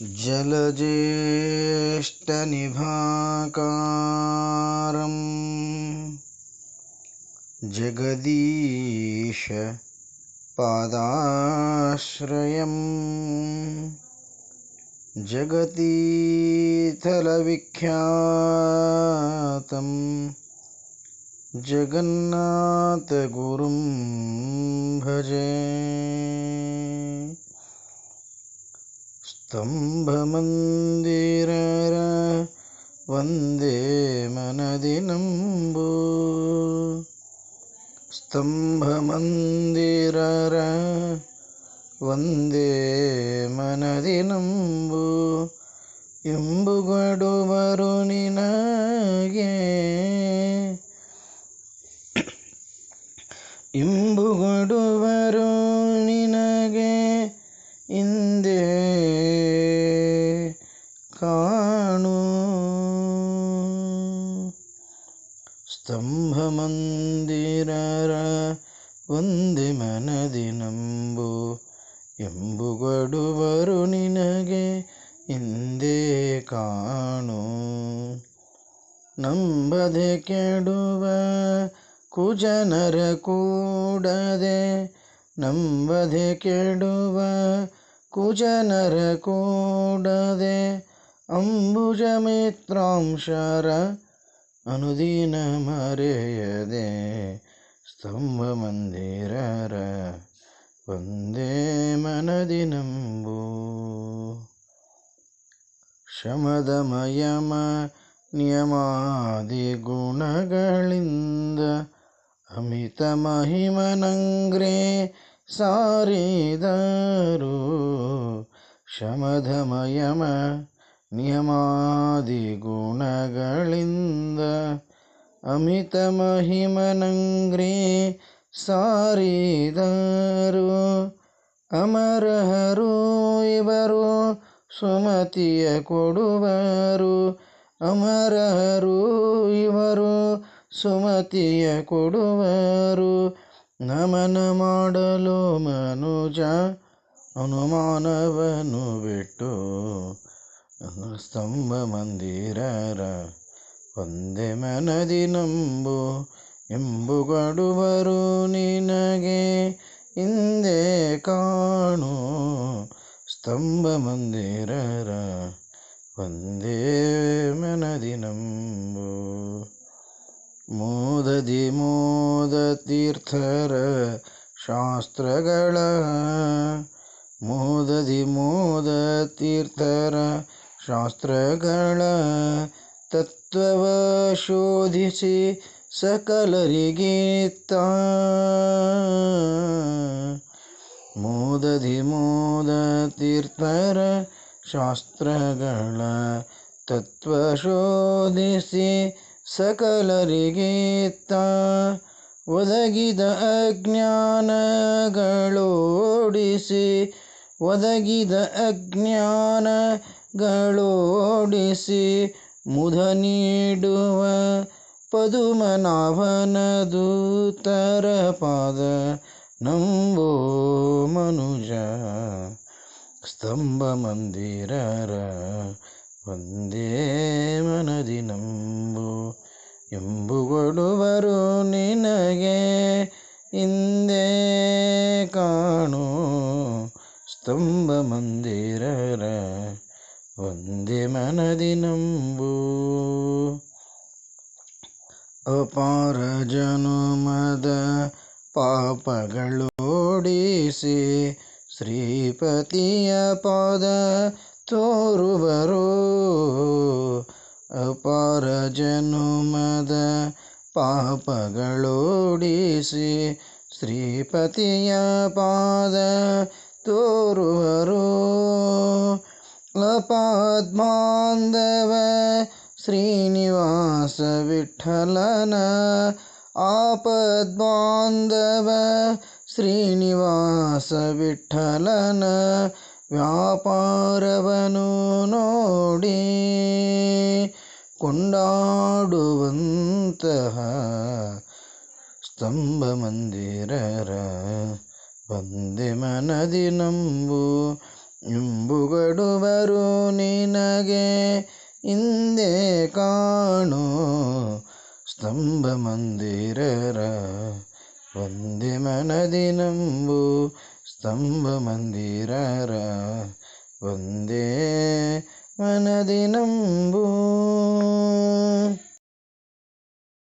जलज्येष्ठनिभाकारं जगदीशपादाश्रयं जगतीथलविख्यातं जगन्नाथगुरुं भजे ಸ್ತಂಭಮಂದಿರರ ವಂದೇ ಮನದಿನಂಬು. ಸ್ತಂಭಮಂದಿರರ ವಂದೇ ಮನದಿನಂಬು. ಎಂಬುಗಡುವರು ನಿನಗೆ. ಇಂಬುಗಡುವರು ನಿನಗೆ ಇಂದೇ ಕಾಣು ಸ್ತಂಭಮಂದಿರರ ಒಂದೇ ಮನದಿನಂಬು ಎಂಬುಗಡುವರು ನಿನಗೆ ಹಿಂದೇ ಕಾಣು. ನಂಬದೆ ಕೆಡುವ ಕುಜನರ ಕೂಡದೆ ನಂಬದೆ ಕೆಡುವ ಕುಜನರ ಕೂಡದೆ ಅಂಬುಜ ಮಿತ್ರಾಂಶರ ಅನುದಿನ ಮರೆಯದೆ ಸ್ತಂಭ ಮಂದಿರರ ಒಂದೇ ಮನದಿನಂಬು ಶಮದಮಯಮ ನಿಯಮಾದಿ ಗುಣಗಳಿಂದ ಅಮಿತ ಮಹಿಮನಂಗ್ರೆ ಸಾರಿದರು. ಶಮಧಮಯಮ ನಿಯಮಾದಿ ಗುಣಗಳಿಂದ ಅಮಿತ ಮಹಿಮನಂಗ್ರಿ ಸಾರಿದರು. ಅಮರಹರು ಇವರು ಸುಮತಿಯ ಕೊಡುವರು. ಅಮರಹರು ಇವರು ಸುಮತಿಯ ಕೊಡುವರು. ನಮನ ಮಾಡಲು ಮನುಜ, ಅನುಮಾನವನ್ನು ಬಿಟ್ಟು ಸ್ತಂಭ ಮಂದಿರರ ಒಂದೇ ಮನದಿ ನಂಬು ಎಂಬುಗಡುವರು ನಿನಗೆ. ಹಿಂದೆ ಕಾಣು ಸ್ತಂಭ ಮಂದಿರರ ಒಂದೇ ಮನದಿ ನಂಬು. ಮೋದದಿ ಮೋದ ತೀರ್ಥರ ಶಾಸ್ತ್ರಗಳ, ಮೋದದಿ ಮೋದ ತೀರ್ಥರ ಶಾಸ್ತ್ರಗಳ ತತ್ವವ ಶೋಧಿಸಿ ಸಕಲರಿಗೀತ ಮೋದಧಿ ಮೋದ ತೀರ್ಥರ ಶಾಸ್ತ್ರಗಳ ತತ್ವ ಶೋಧಿಸಿ ಸಕಲರಿಗೀತ ಒದಗಿದ ಅಜ್ಞಾನಗಳೋಡಿಸಿ ಒದಗಿದ ಅಜ್ಞಾನಗಳೋಡಿಸಿ ಮುದ ನೀಡುವ ದೂತರ ಪಾದ ನಂಬೋ ಮನುಜ ಸ್ತಂಭ ಮಂದಿರರ ಒಂದೇ ಮನದಿ ನಂಬು ಎಂಬುಗೊಳುವರು ನಿನಗೆ ಹಿಂದೆ ಕಾಣು ಸ್ತಂಭ ಮಂದಿರರ ಒಂದೇ ಮನದಿ ನಂಬು. ಅಪಾರ ಜನುಮದ ಪಾಪಗಳೋಡಿಸಿ ಶ್ರೀಪತಿಯ ಪಾದ ತೋರುವರು. ಅಪಾರ ಜನುಮದ ಪಾಪಗಳೋಡಿಸಿ ಶ್ರೀಪತಿಯ ಪಾದ ತೋರುವರು. ಅಪಾದ್ಮಾಂಧವ ಶ್ರೀನಿವಾಸ ವಿಠಲನ ಆಪದ್ಬಾಂಧವ ಶ್ರೀನಿವಾಸ ವಿಠಲನ ವ್ಯಾಪಾರವನು ನೋಡಿ ಕೊಂಡಾಡುವಂತಹ ಸ್ತಂಭ ಮಂದಿರರ ಬಂದೆ ಮನದಿ ನಂಬು ಎಂಬುಗಡುವರು ನಿನಗೆ ಹಿಂದೆ ಕಾಣೋ. ಸ್ತಂಭ ಮಂದಿರರ ಒಂದೇ ಮನದಿ ನಂಬು. ಸ್ತಂಭ ಮಂದಿರರ ಒಂದೇ ಮನದಿ ನಂಬು.